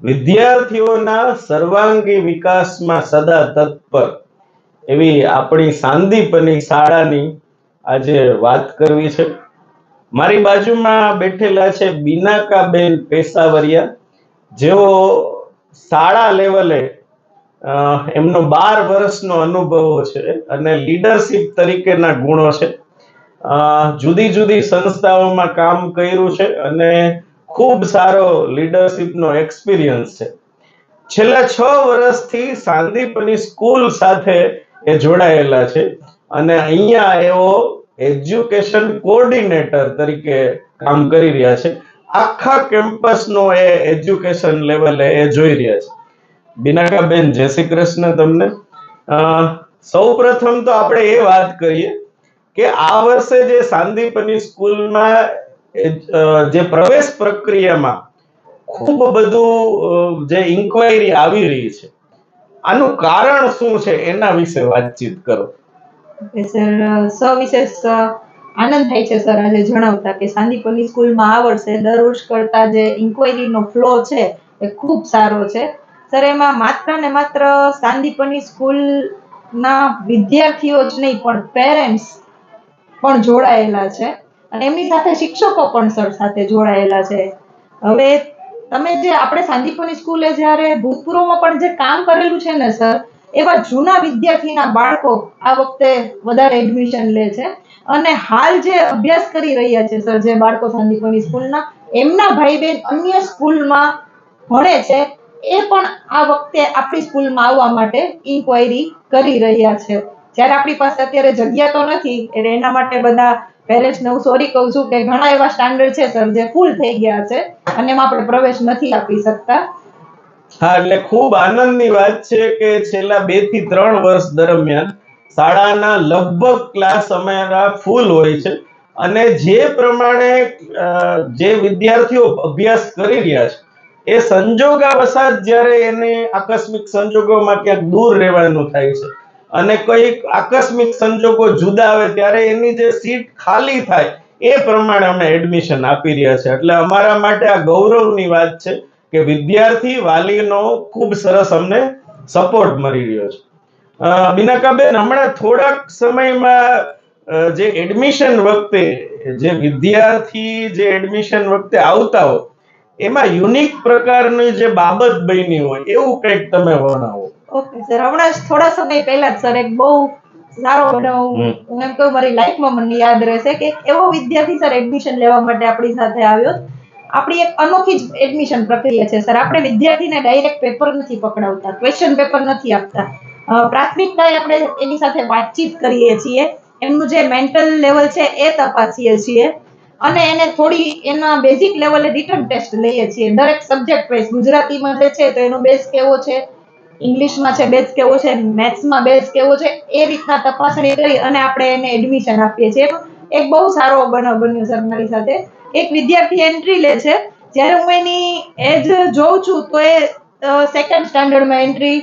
વિદ્યાર્થીઓના સર્વાંગી વિકાસમાં સદા તત્પર. એવી આપણી સાંદીપની શાળાની આજે વાત કરવી છે. મારી બાજુમાં બેઠેલા છે બિનાકાબેન પેશાવરિયા જેઓ શાળા લેવલે એમનો બાર વર્ષનો અનુભવ છે અને લીડરશિપ તરીકેના ગુણો છે. જુદી જુદી સંસ્થાઓમાં કામ કર્યું છે અને ખૂબ સારો લીડરશિપનો એક્સપિરિયન્સ છે. છેલ્લા છ વર્ષથી સાંદીપની સ્કૂલ સાથે એ જોડાયેલા છે અને અહીંયા એઓ એજ્યુકેશન કોઓર્ડિનેટર તરીકે કામ કરી રહ્યા છે. આખા કેમ્પસનો એ એજ્યુકેશન લેવલે એ જોઈ રહ્યા છે. બિનાકાબેન, જય શ્રી કૃષ્ણ તમને. સૌ પ્રથમ તો આપણે એ વાત કરીએ કે આ વર્ષે જે સાંદીપની સ્કૂલમાં જે પ્રવેશ પ્રક્રિયામાં ખૂબ બધું જે ઇન્ક્વાયરી આવી રહી છે, આનું કારણ શું છે એના વિશે વાતચીત કરો. સર સવિશેષ આનંદ થાય છે સર આજે જણાવતા કે સાંદીપની સ્કૂલમાં આ વર્ષે દર વર્ષ કરતા જે ઇન્કવાયરીનો ફ્લો છે એ ખૂબ સારો છે. સર, એમાં માત્ર ને માત્ર સાંદીપની સ્કૂલના વિદ્યાર્થીઓ જ નહીં, પણ પેરેન્ટ્સ પણ જોડાયેલા છે. અને એમની સાથે શિક્ષકો પણ સર સાથે જોડાયેલા છે. હવે તમે જે આપણે સાંદીપની સ્કૂલે જ્યારે ભૂતપૂર્વમાં પણ જે કામ કરેલું છે ને સર, એવા જૂના વિદ્યાર્થીના બાળકો આ વખતે વધારે એડમિશન લે છે. અને હાલ જે અભ્યાસ કરી રહ્યા છે સર, જે બાળકો સાંદીપની સ્કૂલના, એમના ભાઈ બહેન અન્ય સ્કૂલમાં ભણે છે, એ પણ આ વખતે આપણી સ્કૂલમાં આવવા માટે ઇન્ક્વાયરી કરી રહ્યા છે. જ્યારે આપણી પાસે અત્યારે જગ્યા તો નથી, એટલે એના માટે બધા પેરેન્ટ્સને હું સોરી કહું છું કે ઘણા એવા સ્ટાન્ડર્ડ છે સર જે ફૂલ થઈ ગયા છે અને એમાં આપણે પ્રવેશ નથી આપી શકતા. હા, એટલે ખૂબ આનંદની વાત છે કે છેલ્લા બેથી ત્રણ વર્ષ દરમિયાન શાળાના લગભગ ક્લાસ અમારા ફૂલ હોય છે અને જે પ્રમાણે જે વિદ્યાર્થીઓ અભ્યાસ કરી રહ્યા છે, એ સંજોગાવસાદ જ્યારે એને આકસ્મિક સંજોગોમાં ક્યાંક દૂર રહેવાનું થાય છે. અને કંઈક આકસ્મિક સંજોગો જુદા આવે ત્યારે એની જે સીટ ખાલી થાય એ પ્રમાણે અમે એડમિશન આપી રહ્યા છે એટલે અમારા માટે આ ગૌરવની વાત છે કે વિદ્યાર્થી વાલીનો ખૂબ સરસ અમને સપોર્ટ મળી રહ્યો છે. બિનાકાબેન હમણાં થોડાક સમયમાં જે એડમિશન વખતે, જે વિદ્યાર્થી જે એડમિશન વખતે આવતા હોય, એમાં યુનિક પ્રકારની જે બાબત બની હોય, એવું કંઈક તમે વર્ણવો? ઓકે સર હમણાં જ થોડા સમય પહેલા જ સર એક બહુ સારો બનાવ હું એમ કહું મારી લાઈફમાં મને યાદ રહેશે કે એવો વિદ્યાર્થી સર એડમિશન લેવા માટે આપણી સાથે આવ્યો. આપણી એક અનોખી જ એડમિશન પ્રક્રિયા છે સર આપણે વિદ્યાર્થીને ડાયરેક્ટ પેપર નથી પકડાવતા ક્વેશ્ચન પેપર નથી આપતા. પ્રાથમિકતાએ આપણે એની સાથે વાતચીત કરીએ છીએ. એમનું જે મેન્ટલ લેવલ છે એ તપાસીએ છીએ. અને એને થોડી એના બેઝિક લેવલે રિટર્ન ટેસ્ટ લઈએ છીએ. દરેક સબ્જેક્ટ વાઇઝ ગુજરાતીમાં જે છે તો એનો બેઝ કેવો છે? ઇંગ્લિશમાં છે, બેઝ કેવો છે, મેથ્સમાં બેઝ કેવો છે, એ રીતના તપાસણી કરી અને આપણે એને એડમિશન આપીએ છીએ. એક બહુ સારો બનાવ બન્યો સર મારી સાથે. એક વિદ્યાર્થી એન્ટ્રી લે છે. જ્યારે હું એની એજ જોઉં છું, તો એ સેકન્ડ સ્ટાન્ડર્ડમાં એન્ટ્રી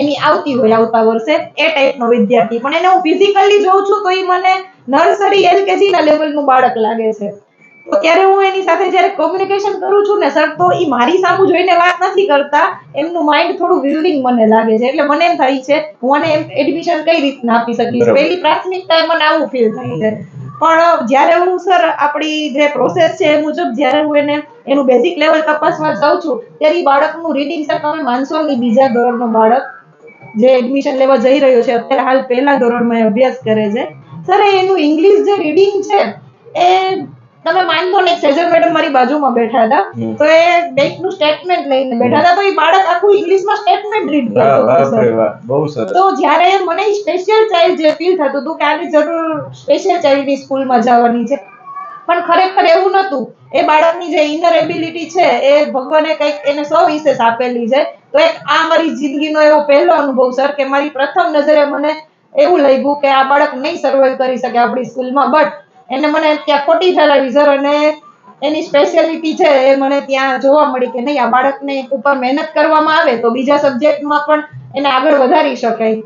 એની આવતી હોય આવતા વર્ષે, એ ટાઈપનો વિદ્યાર્થી. પણ એને હું ફિઝિકલી જોઉં છું, તો એ મને નર્સરી એલકેજીના લેવલનું બાળક લાગે છે. તો ત્યારે હું એની સાથે જ્યારે કોમ્યુનિકેશન કરું છું ને સર તો એ મારી સામું જોઈને વાત નથી કરતા. એમનું માઇન્ડ થોડું વિલ્ડિંગ મને લાગે છે. એટલે મને એમ થાય છે હું આને એડમિશન કઈ રીતના આપી શકીશ. પહેલી પ્રાથમિકતા મને આવું ફીલ થાય છે. પણ જ્યારે હું સર આપણી જે પ્રોસેસ છે એ મુજબ જ્યારે હું એને એનું બેઝિક લેવલ તપાસવા જાઉં છું ત્યારે એ બાળકનું રીડિંગ સર તમે માનશો નહીં બીજા ધોરણનો બાળક જે એડમિશન લેવા જઈ રહ્યો છે. અત્યારે હાલ પહેલા ધોરણમાં અભ્યાસ કરે છે. સર એનું ઇંગ્લિશ જે રીડિંગ છે એ તમે માનતો ને સેજલ મેડમ મારી બાજુમાં બેઠા હતા. તો એ બેંકનું સ્ટેટમેન્ટ લઈને બેઠા હતા. તો એ બાળક આખું ઇંગ્લિશમાં સ્ટેટમેન્ટ રીડ કરતો બહુ સરસ. તો જ્યારે મને સ્પેશિયલ ચાઇલ્ડ જે ફીલ થતું હતું કે આની જરૂર સ્પેશિયલ ચાઇલ્ડની સ્કૂલમાં જવાની છે. પણ ખરેખર એવું નહોતું. એ બાળકની જે ઇનર એબિલિટી છે એ ભગવાને કંઈક એને સૌ વિશેષ આપેલી છે. તો એક આ મારી જિંદગીનો એવો પહેલો અનુભવ સર કે મારી પ્રથમ નજરે મને એવું લાગ્યું કે આ બાળક નહીં સર્વાઈવ કરી શકે આપણી સ્કૂલમાં. બટ એને મને ત્યાં ખોટી ફેલાવી અને એની સ્પેશિયાલિટી છે એ મને ત્યાં જોવા મળી કે નહીં, આ બાળકને ઉપર મહેનત કરવામાં આવે તો બીજા સબ્જેક્ટમાં પણ એને આગળ વધારી શકાય.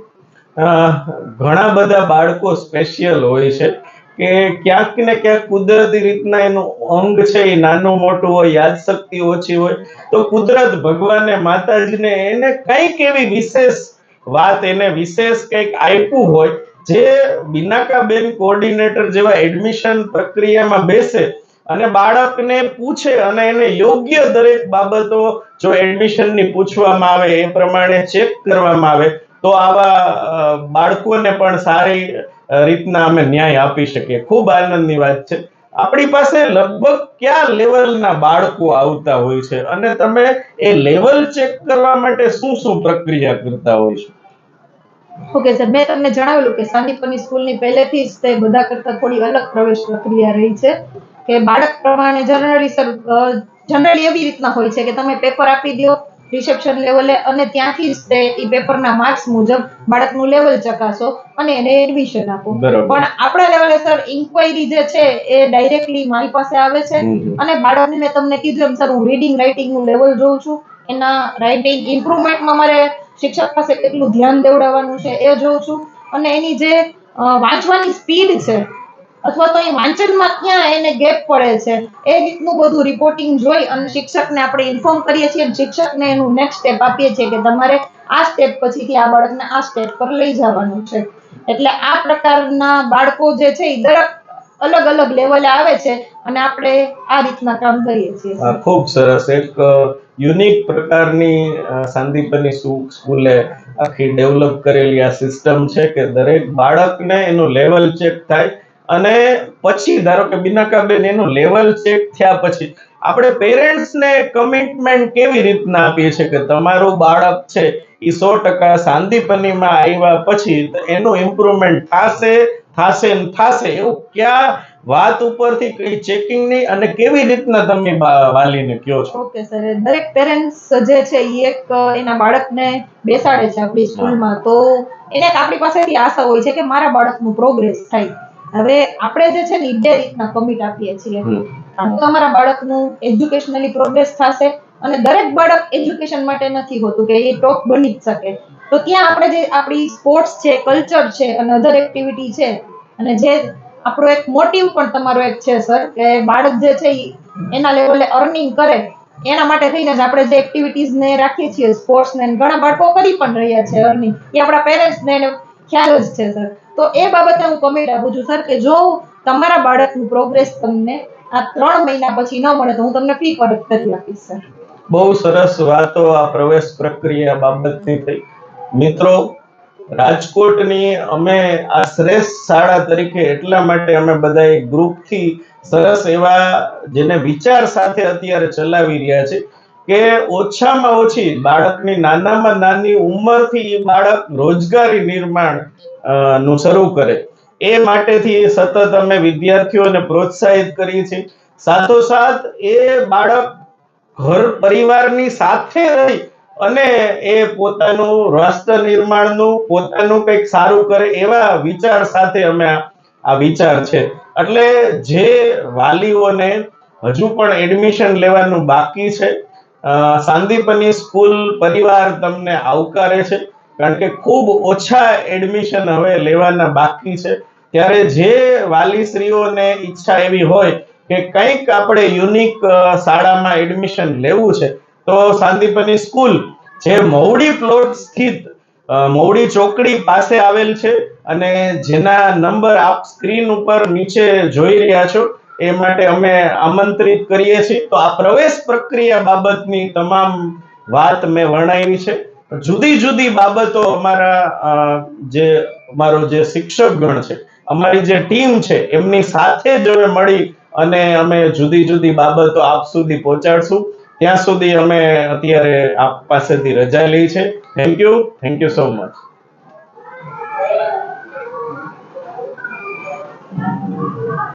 ઘણા બધા બાળકો સ્પેશિયલ હોય છે કે ક્યાંક ને ક્યાંક કુદરતી રીતના એનું અંગ છે એ નાનું મોટું હોય, યાદશક્તિ ઓછી હોય, તો કુદરત ભગવાને માતાજીને એને કંઈક એવી વિશેષ વાત, એને વિશેષ કંઈક આપ્યું હોય જે બિનાકાબેન કોર્ડિનેટર જેવા એડમિશન પ્રક્રિયામાં બેસે અને બાળકને પૂછે અને એને યોગ્ય દરેક બાબતો જો એડમિશનની પૂછવામાં આવે, એ પ્રમાણે ચેક કરવામાં આવે, તો આવા બાળકોને પણ સારી રીતના અમે ન્યાય આપી શકીએ. ખૂબ આનંદની વાત છે. આપણી પાસે લગભગ કયા લેવલના બાળકો આવતા હોય છે? અને તમે એ લેવલ ચેક કરવા માટે શું શું પ્રક્રિયા કરતા હોય છો? ઓકે સર મેં તમને જણાવેલું કે સાંદીપની સ્કૂલની પહેલેથી જ તે બધા કરતા થોડી અલગ પ્રવેશ પ્રક્રિયા રહી છે કે બાળક પ્રમાણે જનરલી સર જનરલી એવી રીતના હોય છે કે તમે પેપર આપી દો રિસેપ્શન લેવલે અને ત્યાંથી જ તે એ પેપરના માર્ક્સ મુજબ બાળકનું લેવલ ચકાસો અને એને એડમિશન આપો. પણ આપણા લેવલે સર ઇન્ક્વાયરી જે છે એ ડાયરેક્ટલી મારી પાસે આવે છે. અને બાળકને મેં તમને કીધું એમ સર હું રીડિંગ રાઇટિંગનું લેવલ જોઉં છું. એના રાઇટિંગ ઇમ્પ્રુવમેન્ટમાં મારે શિક્ષક પાસે કેટલું ધ્યાન દેવડાવવાનું છે એ જોઉં છું. અને એની જે વાંચવાની સ્પીડ છે, અથવા તો એ વાંચનમાં ક્યાં એને ગેપ પડે છે, એ રીતનું બધું રિપોર્ટિંગ જોઈ અને શિક્ષકને આપણે ઇન્ફોર્મ કરીએ છીએ. શિક્ષકને એનું નેક્સ્ટ સ્ટેપ આપીએ છીએ કે તમારે આ સ્ટેપ પછીથી આ બાળકને આ સ્ટેપ પર લઈ જવાનું છે. એટલે આ પ્રકારના બાળકો જે છે એ દરેક અલગ અલગ લેવલે આવે છે અને આપણે આ રીતના કામ કરીએ છીએ. ખૂબ સરસ. એક યુનિક પ્રકારની સાંદીપની સ્કૂલે આખી ડેવલપ કરેલી આ સિસ્ટમ છે કે દરેક બાળકને એનું લેવલ ચેક થાય અને પછી ધારો કે બિનાકાબેન એનું લેવલ ચેક થયા પછી આપણે પેરેન્ટ્સને કમિટમેન્ટ કેવી રીતના આપીએ છીએ કે તમારું બાળક છે એ સો ટકા સાંદીપનીમાં આવ્યા પછી એનું ઇમ્પ્રુવમેન્ટ થશે થશે ને થશે એવું ક્યાં વાત ઉપરથી કઈ ચેકિંગ નહીં અને કેવી રીતના તમે વાલીને કયો છો? ઓકે સર દરેક પેરેન્ટ્સ જે છે એ એક એના બાળકને બેસાડે છે આપણી સ્કૂલમાં. તો એને આપણી પાસેથી આશા હોય છે કે મારા બાળકનું પ્રોગ્રેસ થાય. હવે આપણે જે છે ને ઈ બે રીતના કમિટ આપીએ છીએ. તો તમારા બાળકનું એજ્યુકેશનલી પ્રોગ્રેસ થશે અને દરેક બાળક એજ્યુકેશન માટે નથી હોતું કે એ ટોપ બની જ શકે. તો ત્યાં આપણે જે આપણી સ્પોર્ટ્સ છે કલ્ચર છે અને અધર એક્ટિવિટી છે, અને જે આપણો એક મોટિવ પણ તમારો એક છે સર કે બાળક જે છે એના લેવલે અર્નિંગ કરે. એના માટે થઈને જ આપણે જે એક્ટિવિટીઝ ને રાખીએ છીએ સ્પોર્ટ્સ ને ઘણા બાળકો કરી પણ રહ્યા છે અર્નિંગ એ આપણા પેરેન્ટ્સ ને એને ખ્યાલ જ છે સર તો એ બાબતે હું કમેન્ટ આપું છું સર કે જો તમારા બાળકનું પ્રોગ્રેસ તમને આ ત્રણ મહિના પછી ન મળે તો હું તમને ફી પરત કરી આપીશ સર બહુ સરસ વાતો આ પ્રવેશ પ્રક્રિયા બાબતની થઈ. મિત્રો, રાજકોટની અમે આ શ્રેષ્ઠ શાળા તરીકે એટલા માટે અમે બધા ગ્રુપથી સરસ એવા જેને વિચાર સાથે અત્યારે ચલાવી રહ્યા છે કે ઓછામાં ઓછી બાળકની નાનામાં નાની ઉંમરથી બાળક રોજગારી નિર્માણનું શરૂ કરે. એ માટેથી સતત અમે વિદ્યાર્થીઓને પ્રોત્સાહિત કરીએ છીએ. સાથોસાથ એ બાળક ઘર પરિવારની સાથે રહી અને એ પોતાનું રાષ્ટ્ર નિર્માણનું પોતાનું કંઈક સારું કરે એવા વિચાર સાથે અમે આ વિચાર છે. એટલે જે વાલીઓને હજુ પણ એડમિશન લેવાનું બાકી છે સાંદીપની સ્કૂલ પરિવાર તમને આવકારે છે, કારણ કે ખૂબ ઓછા એડમિશન હવે લેવાના બાકી છે. ત્યારે જે વાલીશ્રીઓને ઈચ્છા એવી હોય કે કંઈક આપણે યુનિક શાળામાં એડમિશન લેવું છે, તો સાંદીપની સ્કૂલ જે મહુડી પ્લોટ સ્થિત મહુડી ચોકડી પાસે આવેલ છે અને જેના નંબર આપ સ્ક્રીન ઉપર નીચે જોઈ રહ્યા છો, એ માટે અમે આમંત્રિત કરીએ છીએ. તો આ પ્રવેશ પ્રક્રિયા બાબતની તમામ વાત મેં વર્ણવી છે. જુદી જુદી બાબતો અમારા જે અમારો જે શિક્ષક ગણ છે, અમારી જે ટીમ છે, એમની સાથે જ મળી અને અમે જુદી જુદી બાબતો આપ સુધી પહોંચાડશું. ત્યાં સુધી અમે અત્યારે આપ પાસેથી રજા લઈ છે. Thank you thank you so much